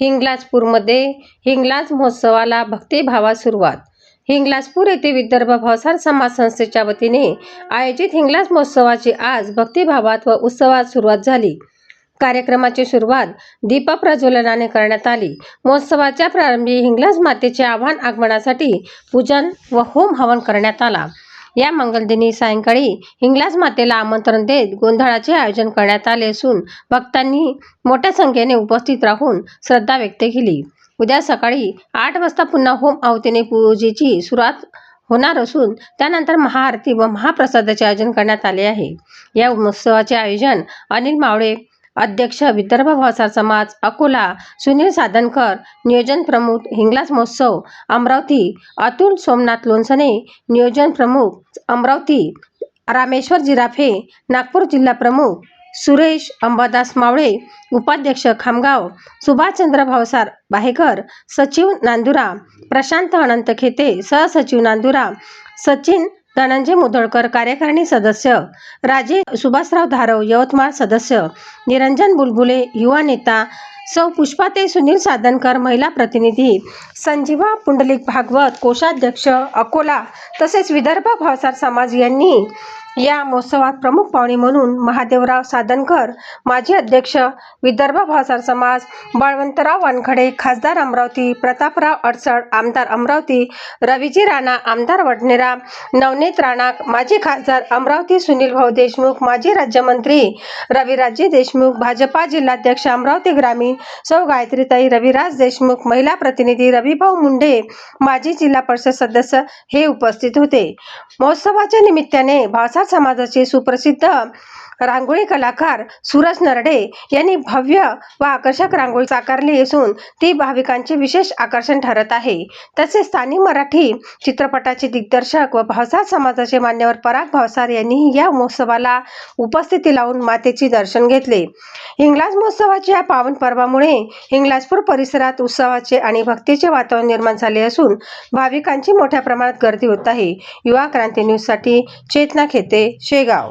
हिंगलाजपूरमध्ये हिंगलाज महोत्सवाला भक्तिभावात सुरुवात. हिंगलाजपूर येथे विदर्भ भावसार समाज संस्थेच्या वतीने आयोजित हिंगलाज महोत्सवाची आज भक्तिभावात व उत्सवात सुरुवात झाली. कार्यक्रमाची सुरुवात दीप प्रज्वलनाने करण्यात आली. महोत्सवाच्या प्रारंभी हिंगलाज मातेचे आव्हान आगमनासाठी पूजन व होम हवन करण्यात आला. या मंगलदिनी सायंकाळी हिंगलाज मातेला आमंत्रण देत गोंधळाचे आयोजन करण्यात आले असून भक्तांनी मोठ्या संख्येने उपस्थित राहून श्रद्धा व्यक्त केली. उद्या सकाळी आठ वाजता पुन्हा होम आहुतीने पूजेची सुरुवात होणार असून त्यानंतर महाआरती व महाप्रसादाचे आयोजन करण्यात आले आहे. या महोत्सवाचे आयोजन अनिल मावळे अध्यक्ष विदर्भ भावसार समाज अकोला सुनील साधनकर नियोजन प्रमुख हिंगलाज महोत्सव अमरावती अतुल सोमनाथ लोणसने नियोजन प्रमुख अमरावती रामेश्वर जिराफे नागपूर जिल्हा प्रमुख सुरेश अंबादास मावळे उपाध्यक्ष खामगाव सुभाषचंद्र भावसार बाहेकर सचिव नांदुरा प्रशांत अनंत खेते सहसचिव नांदुरा सचिन धनंजय मुधोळकर कार्यकारिणी सदस्य राजे सुभाषराव धारव यवतमाळ सदस्य निरंजन बुलबुले युवा नेता सौ पुष्पाते सुनील साधनकर महिला प्रतिनिधी संजीवा पुंडलिक भागवत कोषाध्यक्ष अकोला तसेच विदर्भ भावसार समाज यांनी या महोत्सवात प्रमुख पाहुणे म्हणून महादेवराव साधनकर माजी अध्यक्ष विदर्भ भावसार समाज बळवंतराव वानखडे खासदार अमरावती प्रतापराव अडसड आमदार अमरावती रविजी राणा आमदार वडनेरा नवनीत राणा माजी खासदार अमरावती सुनील भाऊ देशमुख माजी राज्यमंत्री रविराजे देशमुख भाजपा जिल्हाध्यक्ष अमरावती ग्रामीण सौ गायत्रीताई रविराज देशमुख महिला प्रतिनिधी रविभाऊ मुंडे माजी जिल्हा परिषद सदस्य हे उपस्थित होते. महोत्सवाच्या निमित्ताने भावसार समाजाचे सुप्रसिद्ध रांगोळी कलाकार सूरज नरडे यांनी भव्य व आकर्षक रांगोळी साकारली असून ती भाविकांचे विशेष आकर्षण ठरत आहे. तसेच स्थानिक मराठी चित्रपटाचे दिग्दर्शक व भावसार समाजाचे मान्यवर पराग भावसार यांनी या महोत्सवाला उपस्थिती लावून मातेचे दर्शन घेतले. हिंगलाज महोत्सवाच्या या पावन पर्वामुळे हिंगलाजपूर परिसरात उत्सवाचे आणि भक्तीचे वातावरण निर्माण झाले असून भाविकांची मोठ्या प्रमाणात गर्दी होत आहे. युवा क्रांती न्यूजसाठी चेतना खेते शेगाव.